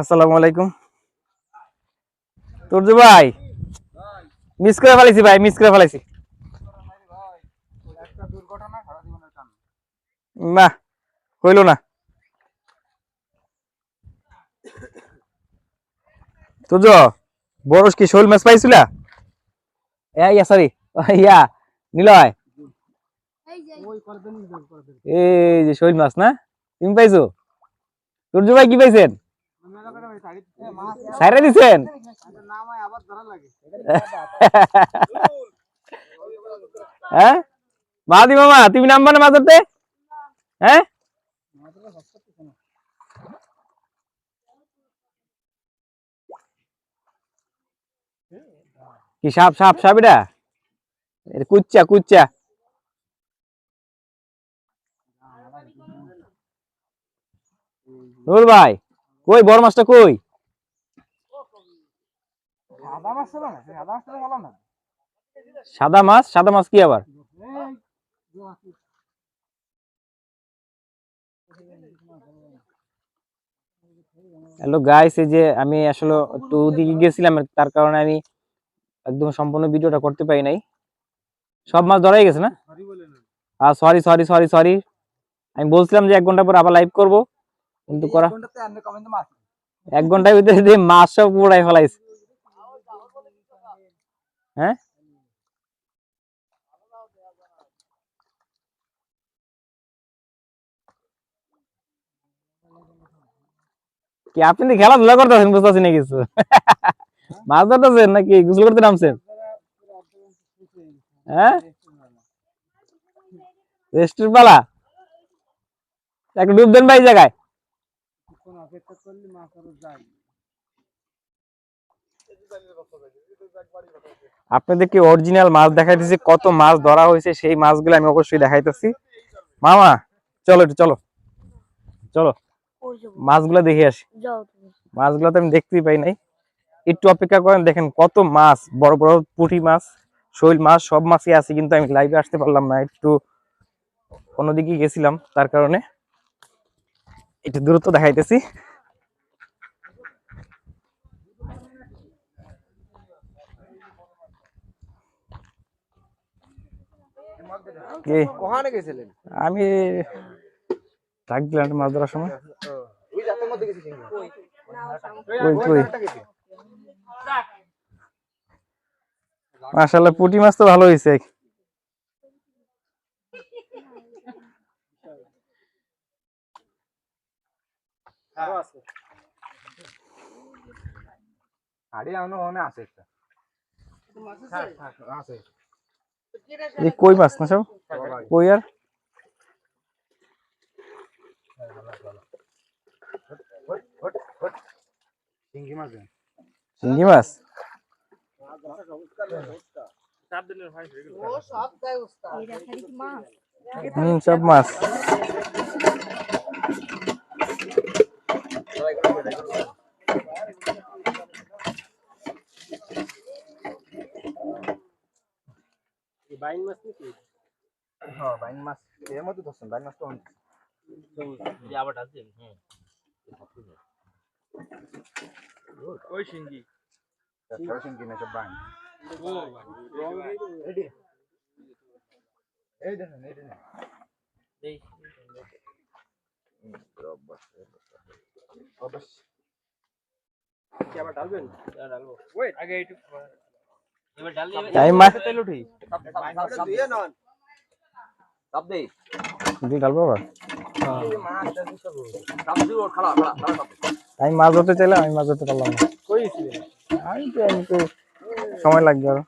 আসসালামু আলাইকুম। তুর্জু ভাই মিস করে ভাই মিস করে না, হইল না। তুর্জ বড়স কি শোল মাছ পাইছিলা? Yeah sorry yeah, Niloy. এই যে শৈল মাছ না, তুমি পাইছো? তুর্জু ভাই, কি পাইছেন? সাইরা দিছেন? হ্যাঁ? মাদি মামা তুমি নামবা না মাছ হ্যাঁ? কি সাপ সাপ সাপ এটা? কুচ্চা কুচ্চা। নুর ভাই কই বড় মাছটা কই? সাদা মাছ সাদা মাছ কি আবার? হ্যালো গাইস এই যে আমি আসলে একটু ওদিকে গেছিলাম তার কারণে আমি একদম সম্পূর্ণ ভিডিওটা করতে পারি নাই। সব মাছ ধরাই গেছে না? আর সরি সরি সরি সরি আমি বলছিলাম যে এক ঘণ্টা পর আবার লাইভ করব। কিন্তু করা এক ঘণ্টার ভিতরে দিয়ে মাছ সব উড়াই ফেলাইছে। হ্যাঁ? কি আপনি তো খেলাধুলা করতেছেন বুঝতেছি না কিছু? মাছ ধরতেছেন নাকি গোসল করতে নামছেন? হ্যাঁ? রেস্টের পালা? একটা ডুব দেন ভাই এই জায়গায় আপনাদেরকে অরিজিনাল মাছ দেখাইতেছি কত মাছ ধরা হয়েছে? সেই মাছগুলো আমি অবশ্যই দেখাইতেছি। মামা চলো একটু চলো। চলো। মাছগুলো দেখে আসি। মাছগুলো তো আমি দেখতেই পাই নাই। একটু অপেক্ষা করেন দেখেন কত মাছ বড় বড় পুঁটি মাছ শৈল মাছ সব মাছই আছে কিন্তু আমি লাইভে আসতে পারলাম না। একটু অন্যদিকে গেছিলাম তার কারণে। একটু দূরত্ব দেখাইতেছি। কি? কোহানে গেছিলেন? আমি ডাক দিলাম মাছ ধরার সময় মাশাআল্লাহ পুঁটি মাছ তো ভালো হয়েছে আরে আনো ওনে আছে একটা। আছে। এই কই মাছ না সব? কই আর? চিংড়ি মাছ। চিংড়ি মাছ? এটা খালি কি মাছ হুম মাছ হ্যাঁ বাইন মাছ। এর মধ্যে ধরছেন বাইন মাছটা অনেক ওই সিঙ্গি একটা চিংড়ি না সব বাইন। এই দেখেন এই দেখেন। অবশ্যই আমি মাছ ধরতে চাইলাম আমি মাছ ধরতে পারলাম না সময় লাগবে আরও